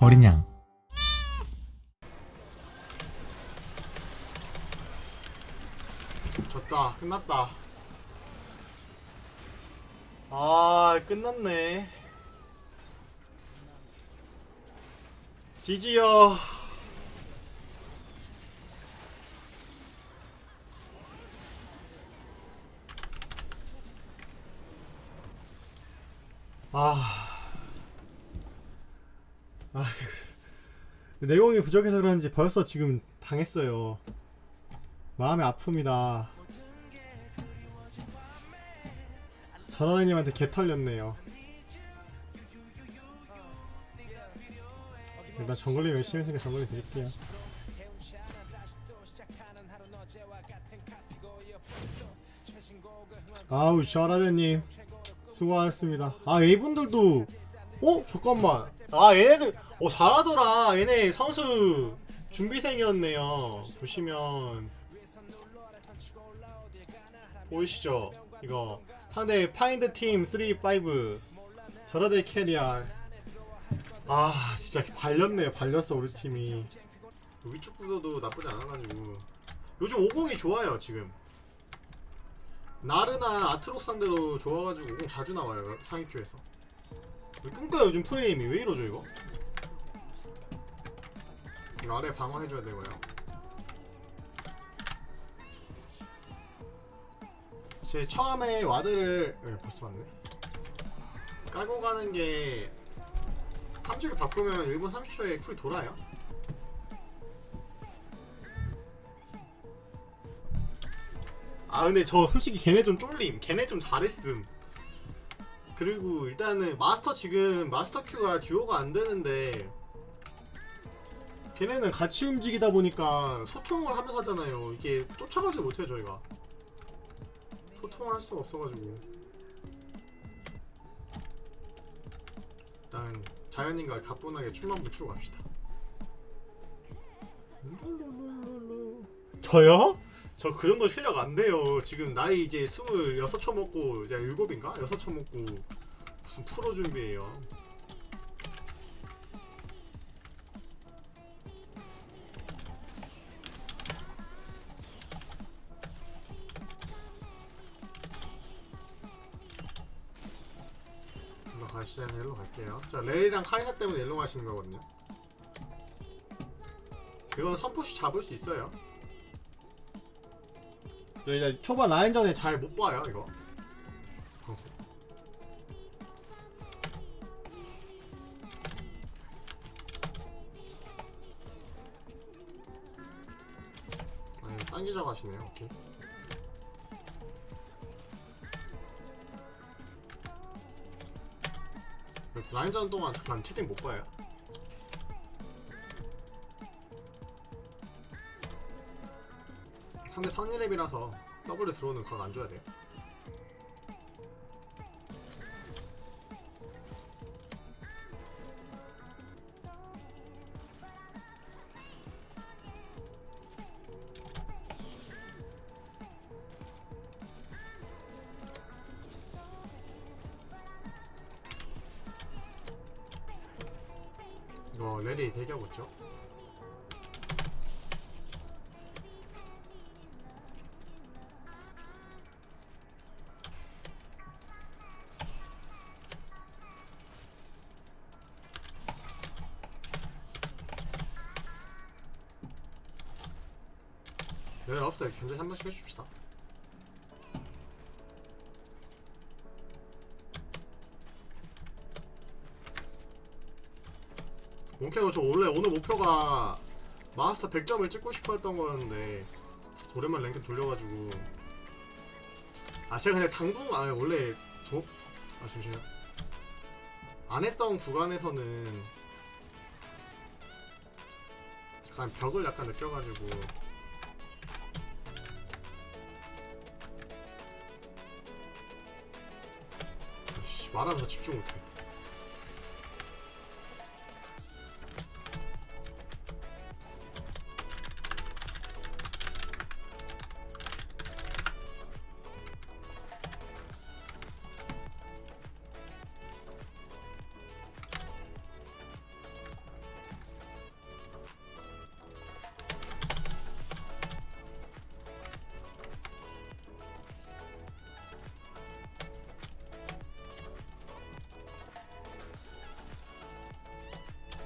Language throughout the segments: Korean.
어린 양. 졌다. 끝났다. 아 끝났네. 지지요. 아, 아 내공이 부족해서 그런지 벌써 지금 당했어요. 마음이 아픕니다. 전화님한테 개 털렸네요. 일단 정글님 열심히 했으니까 정글님 드릴게요. 아우 샤라데님 수고하셨습니다. 아 이분들도 어 잠깐만 아 얘네들 어 잘하더라. 얘네 선수 준비생이었네요. 보시면. 보이시죠? 이거. 상대 파인드 팀 3, 5 저라데 캐리아 아 진짜 발렸네. 발렸어 우리 팀이. 위축 구도도 나쁘지 않아가지고. 요즘 50이 좋아요 지금. 나르나 아트로스 상대로 좋아가지고 50 자주 나와요 상위 큐에서 끊겨요 요즘 프레임이? 왜 이러죠 이거? 이거 아래 방어해줘야 되고요 제 처음에 와드를 예, 벌써 왔네. 깔고 가는 게 3주를 바꾸면 1분 30초에 쿨이 돌아요. 아 근데 저 솔직히 걔네 좀 쫄림. 걔네 좀 잘했음 그리고 일단은 마스터 지금 마스터 큐가 듀오가 안 되는데 걔네는 같이 움직이다 보니까 소통을 하면서 하잖아요. 이게 쫓아가지 못해요 저희가. 소통을 할 수가 없어가지고. 일단 자연인과 가뿐하게 춤만 붙이고 갑시다. 저요? 저 그 정도 실력 안 돼요. 지금 나이 이제 26초 먹고 이제 7인가? 6초 먹고 무슨 프로 준비해요. 일로 가시면 일로 갈게요. 자, 레이랑 카이사 때문에 일로 가시는 거거든요. 이건 선푸시 잡을 수 있어요. 네, 이제 초반 라인전에 잘 못 봐요 이거. 아니 당기자고 하시네요. 오케이. 라인전 동안 잠깐 채팅 못 봐요. 상대 선이랩이라서 W 들어오는 건안 줘야 돼요. 이거 레디 대기하고 있죠? 네 없어요. 견제 한 번씩 해줍시다. 몽케가 저 원래 오늘 목표가 마스터 100점을 찍고 싶어 했던 거였는데 오랜만 랭크 돌려가지고 아 제가 그냥 당분 아 원래 저... 아 잠시만요 안 했던 구간에서는 약간 벽을 약간 느껴가지고 말하면서 집중 못해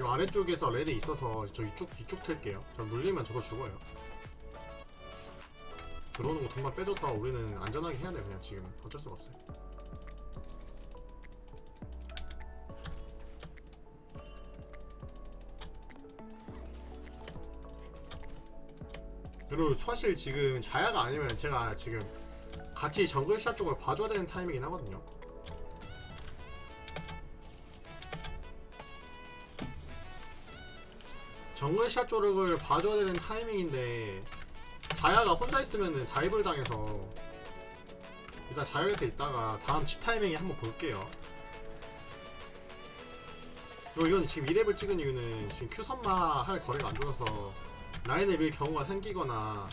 이 아래쪽에서 렐이 있어서 저 이쪽 이쪽 틀게요. 저 물리면 저도 죽어요. 들어오는 거 돈만 빼줘서 우리는 안전하게 해야 돼 그냥 지금 어쩔 수가 없어요. 그리고 사실 지금 자야가 아니면 제가 지금 같이 정글샷 쪽을 봐줘야 되는 타이밍이긴 하거든요. 정글샷 쪽을 봐줘야 되는 타이밍인데 자야가 혼자 있으면은 다이브를 당해서 일단 자야 곁에 있다가 다음 집 타이밍에 한번 볼게요. 그리고 이건 지금 2렙을 찍은 이유는 지금 Q 선마 할 거리가 안 좋아서 라인에 밀 경우가 생기거나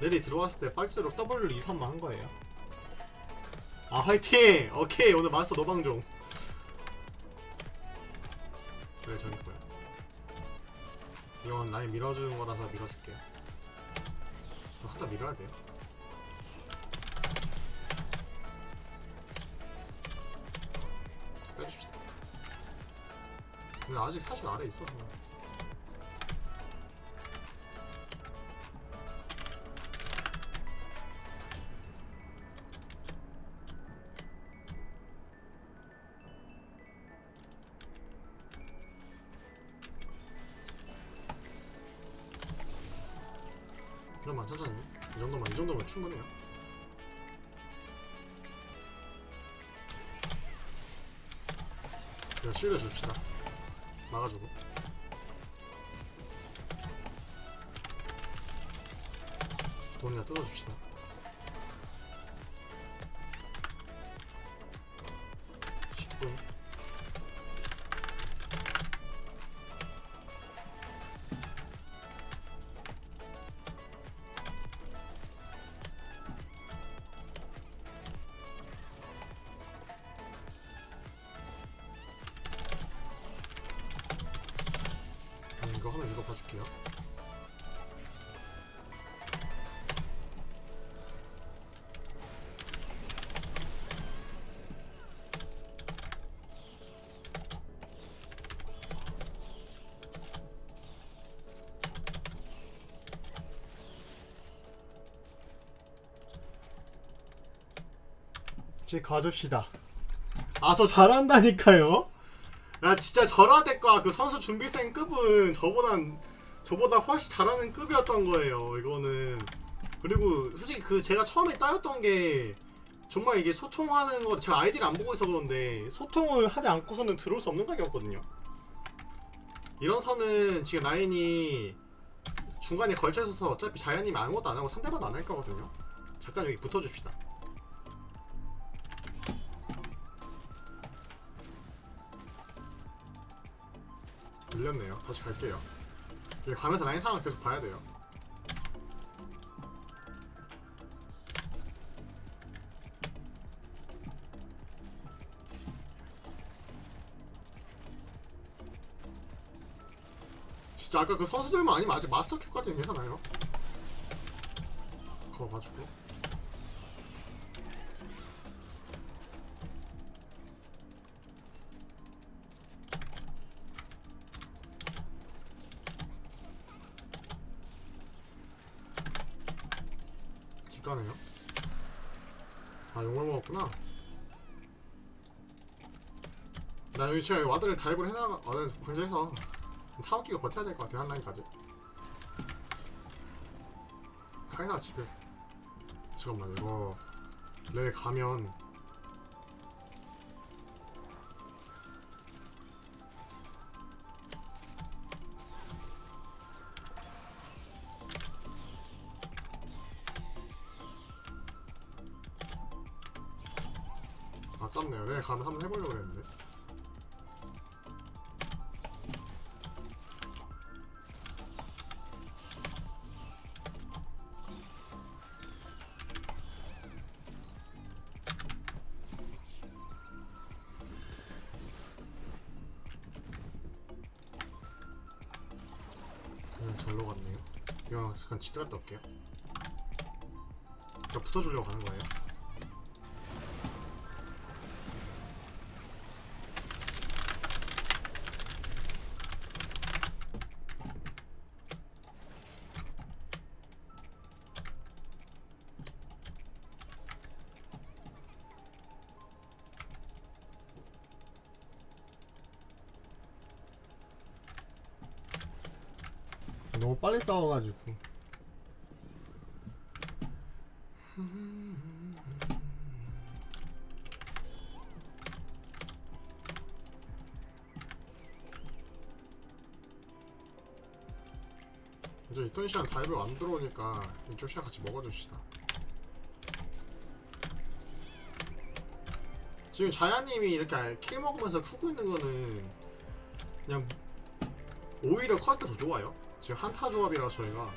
넬이 들어왔을 때 빨지로 W를 2, 3만 한 거예요. 아 화이팅! 오케이 오늘 마스터 노방종. 그래 저기 거야. 이건 라인 밀어주는 거라서 밀어줄게요. 한타 밀어야 돼요. 빼줍시다. 근데 아직 사실 아래 있어서. 그럼만 천천히. 이 정도만 이 정도면 충분해요. 그냥 실드 줍시다. 막아주고. 돈이나 뜯어줍시다. 십분 하면 이거 봐줄게요. 이제 가줍시다. 아, 저 잘한다니까요? 야, 진짜 절하대과 그 선수 준비생 급은 저보단, 저보다 훨씬 잘하는 급이었던 거예요, 이거는. 그리고 솔직히 그 제가 처음에 따였던 게 정말 이게 소통하는 거 제가 아이디를 안 보고 있어 그런데 소통을 하지 않고서는 들어올 수 없는 가격이었거든요. 이런 선은 지금 라인이 중간에 걸쳐 있어서 어차피 자연님이 아무것도 안 하고 상대방 안할 거거든요. 잠깐 여기 붙어 줍시다. 밀렸네요. 다시 갈게요. 이게 가면서 라인 상황을 계속 봐야 돼요. 진짜 아까 그 선수들만 아니면 아직 마스터 큐까지는 괜찮아요. 그거 봐주고. 집 가네요. 아 용을 먹었구나. 나 여기 제가 와드를 다이브를 해나가 와드 방지해서 타워기가 버텨야 될 것 같아 한 라인까지. 카이사 집에 잠깐만 이거 레 가면 아깝네요. 레 가면 한번 해보려고 했는데. 그냥 절로 갔네요. 이거 잠깐 집 갔다 올게요. 저 붙어주려고 가는 거예요. 너무 빨리 싸워가지고. 이제 있던 시간 다이브 안 들어오니까 이쪽 시간 같이 먹어줍시다. 지금 자야님이 이렇게 킬 먹으면서 크고 있는 거는 그냥 오히려 컷때 더 좋아요 지금 한타 조합이라 저희가